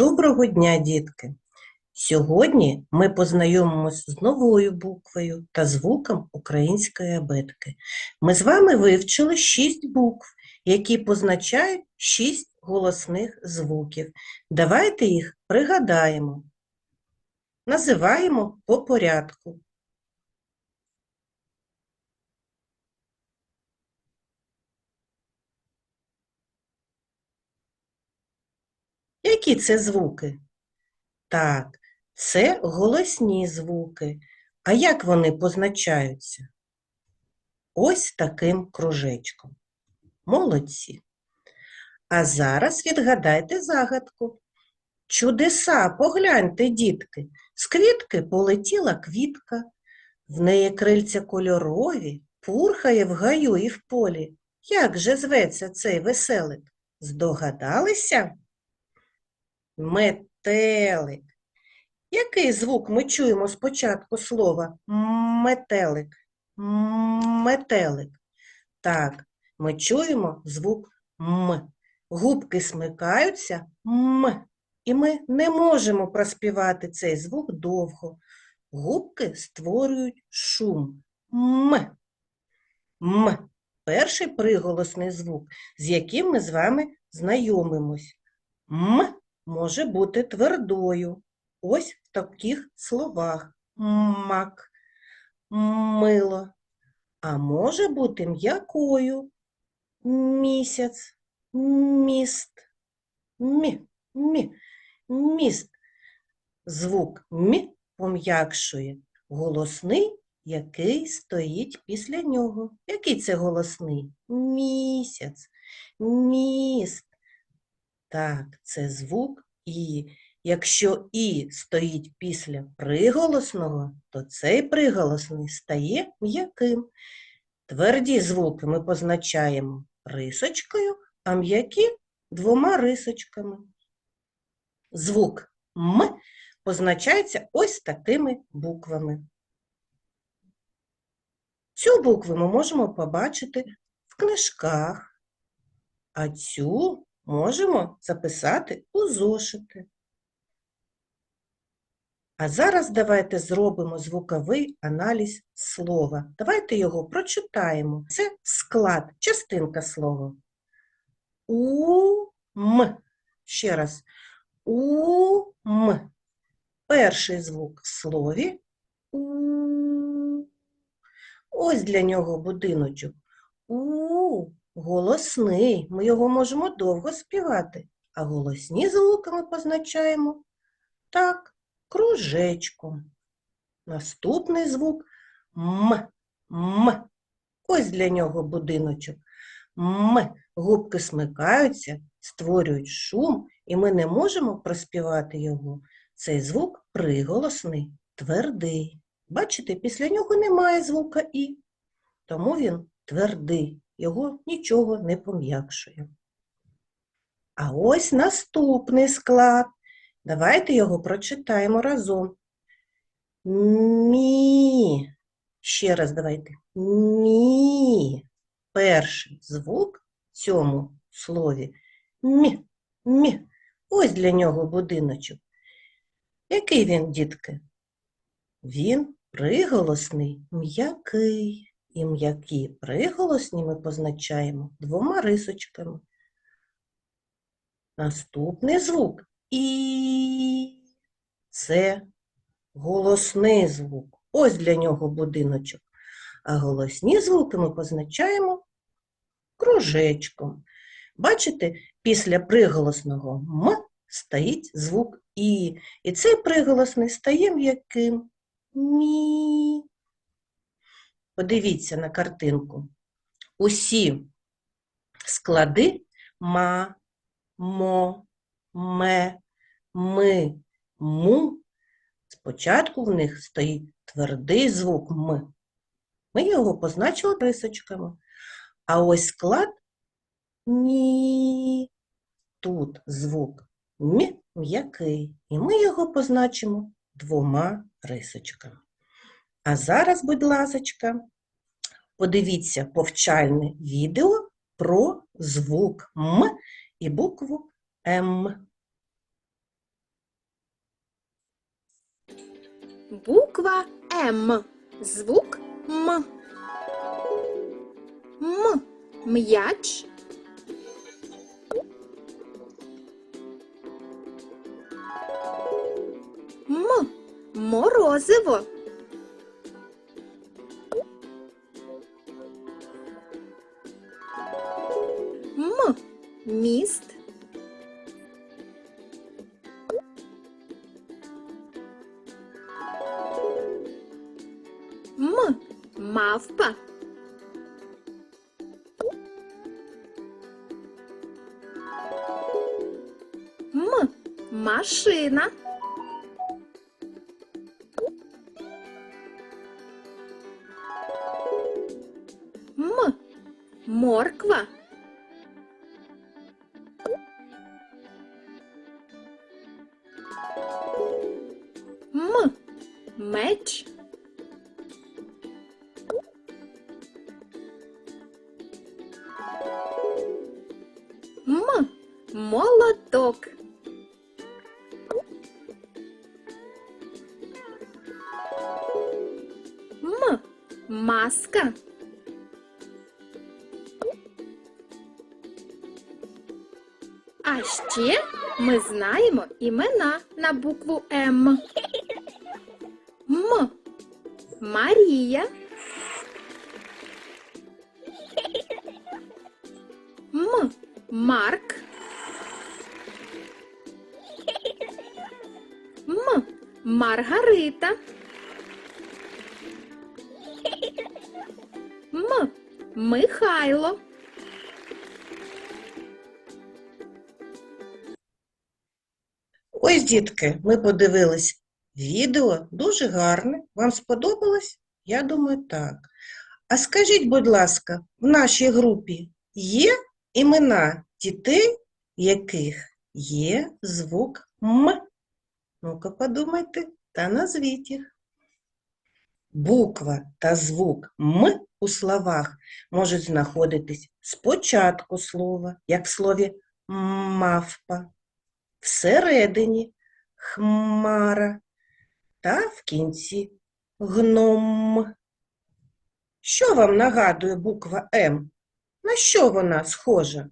Доброго дня, дітки! Сьогодні ми познайомимося з новою буквою та звуком української абетки. Ми з вами вивчили шість букв, які позначають шість голосних звуків. Давайте їх пригадаємо. Називаємо по порядку. Які це звуки? Так, це голосні звуки. А як вони позначаються? Ось таким кружечком. Молодці. А зараз відгадайте загадку. Чудеса, погляньте, дітки, з квітки полетіла квітка, в неї крильця кольорові, пурхає в гаю і в полі. Як же зветься цей веселик? Здогадалися? Метелик. Який звук ми чуємо спочатку слова метелик? Метелик. Так, ми чуємо звук М. Губки смикаються М. І ми не можемо проспівати цей звук довго. Губки створюють шум М. М. Перший приголосний звук, з яким ми з вами знайомимось. М може бути твердою. Ось в таких словах мак, мило, а може бути м'якою місяць, міст, мі, мі, міст. Звук мі пом'якшує голосний, який стоїть після нього. Який це голосний? Місяць, міст. Так, це звук І. Якщо І стоїть після приголосного, то цей приголосний стає м'яким. Тверді звуки ми позначаємо рисочкою, а м'які двома рисочками. Звук М позначається ось такими буквами. Цю букву ми можемо побачити в книжках, а цю можемо записати у зошити. А зараз давайте зробимо звуковий аналіз слова. Давайте його прочитаємо. Це склад, частинка слова. У-м. Ще раз. У-м. Перший звук в слові У. Ось для нього будиночок. У. Голосний. Ми його можемо довго співати. А голосні звуки ми позначаємо так кружечком. Наступний звук М. М. Ось для нього будиночок. М. Губки смикаються, створюють шум, і ми не можемо проспівати його. Цей звук приголосний, твердий. Бачите, після нього немає звука І, тому він твердий, його нічого не пом'якшує. А ось наступний склад. Давайте його прочитаємо разом. Мі. Ще раз давайте. Мі. Перший звук в цьому слові мі. Мі. Ось для нього будиночок. Який він, дітки? Він приголосний, м'який. І м'які приголосні ми позначаємо двома рисочками. Наступний звук і це голосний звук. Ось для нього будиночок. А голосні звуки ми позначаємо кружечком. Бачите, після приголосного М стоїть звук І. І цей приголосний стає м'яким. Мі. Подивіться на картинку. Усі склади ма, мо, ме, ми, му. Спочатку в них стоїть твердий звук М. Ми його позначили рисочками. А ось склад Мі. Тут звук М м'який. І ми його позначимо двома рисочками. А зараз, будь ласка, подивіться повчальне відео про звук М і букву М. Буква М. Звук М. М. М'яч. М. Морозиво. Міст. М. Мавпа. М. Машина. М. Морква. Молоток. М. Маска. А ще ми знаємо імена на букву М. М. Марія. М. Марк. Маргарита. М. Михайло. Ось, дітки, ми подивились відео, дуже гарне. Вам сподобалось? Я думаю, так. А скажіть, будь ласка, в нашій групі є імена дітей, яких є звук М? Ну-ка подумайте та назвіть їх. Буква та звук М у словах можуть знаходитись спочатку слова, як в слові мавпа, всередині хмара та в кінці гном. Що вам нагадує буква М? На що вона схожа?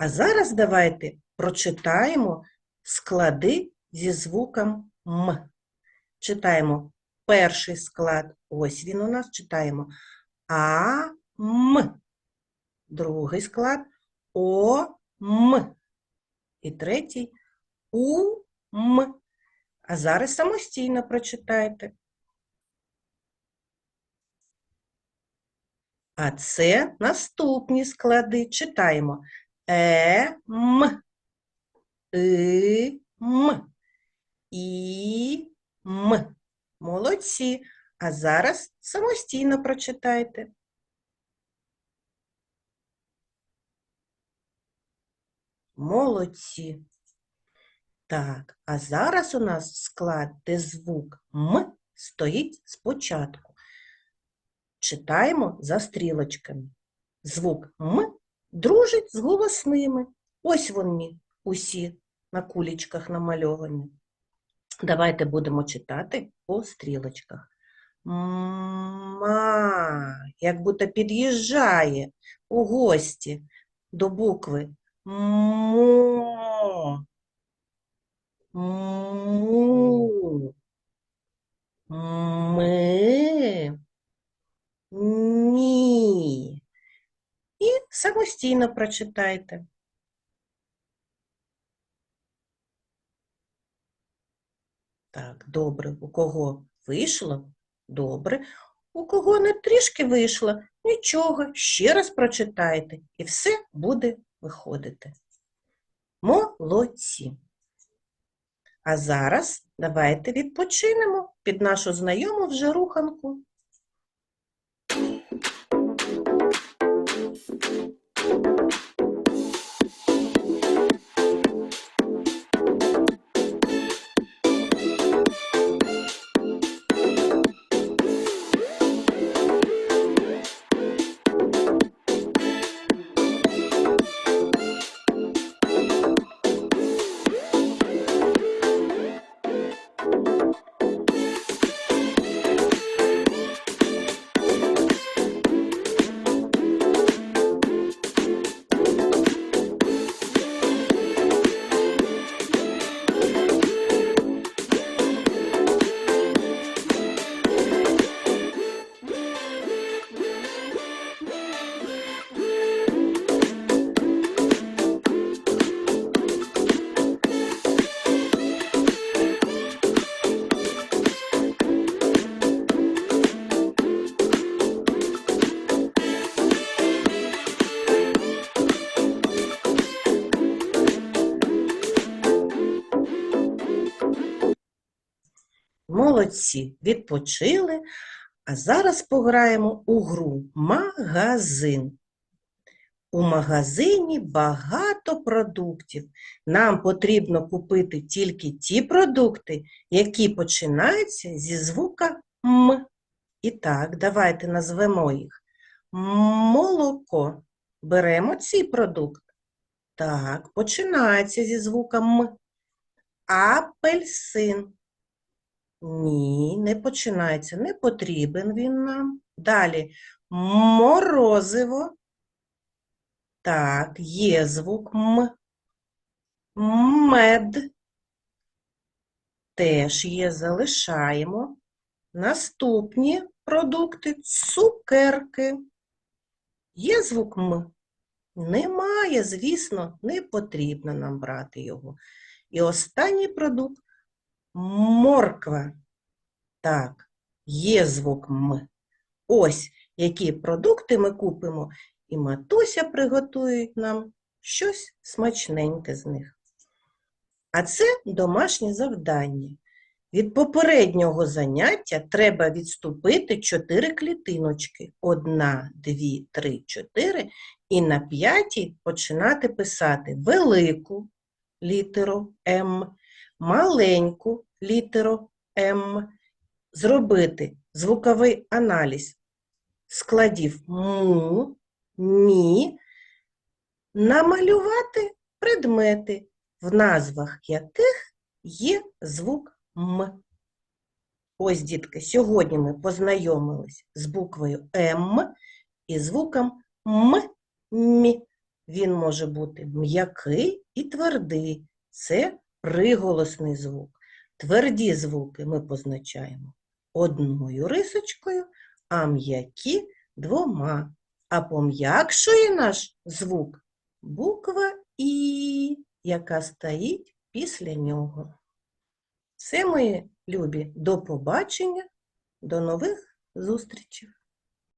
А зараз давайте прочитаємо склади зі звуком М. Читаємо перший склад, ось він у нас, читаємо А, М. Другий склад О, М. І третій У, М. А зараз самостійно прочитайте. А це наступні склади. Читаємо Е, М, И, М, І, М. Молодці. А зараз самостійно прочитайте. Молодці. Так, а зараз у нас склад, де звук М стоїть спочатку. Читаємо за стрілочками. Звук М дружить з голосними. Ось вони усі на кулічках намальовані. Давайте будемо читати по стрілочках. Ма, як будто під'їжджає у гості до букви Мо. Му. Ми. Ні. І самостійно прочитайте. Так, добре. У кого вийшло? Добре. У кого не трішки вийшло, нічого, ще раз прочитайте, і все буде виходити. Молодці. А зараз давайте відпочинемо під нашу знайому вже руханку. thank you Молодці, відпочили. А зараз пограємо у гру магазин. У магазині багато продуктів. Нам потрібно купити тільки ті продукти, які починаються зі звука М. І так, давайте назвемо їх. Молоко. Беремо цей продукт. Так, починається зі звука М. Апельсин. Ні, не починається, не потрібен він нам. Далі морозиво. Так, є звук М. Мед. Теж є, залишаємо. Наступні продукти цукерки. Є звук М? Немає, звісно, не потрібно нам брати його. І останній продукт морква. Так, є звук М. Ось які продукти ми купимо, і матуся приготує нам щось смачненьке з них. А це домашнє завдання. Від попереднього заняття треба відступити чотири клітиночки. Одна, дві, три, чотири. І на п'ятій починати писати велику літеру М, маленьку літеру М, зробити звуковий аналіз складів му, мі, намалювати предмети, в назвах яких є звук М. Ось, дітки, сьогодні ми познайомились з буквою М і звуком М. Мі. Він може бути м'який і твердий. Це приголосний звук. Тверді звуки ми позначаємо одною рисочкою, а м'які двома. А пом'якшує наш звук буква І, яка стоїть після нього. Все, мої любі, до побачення, до нових зустрічей.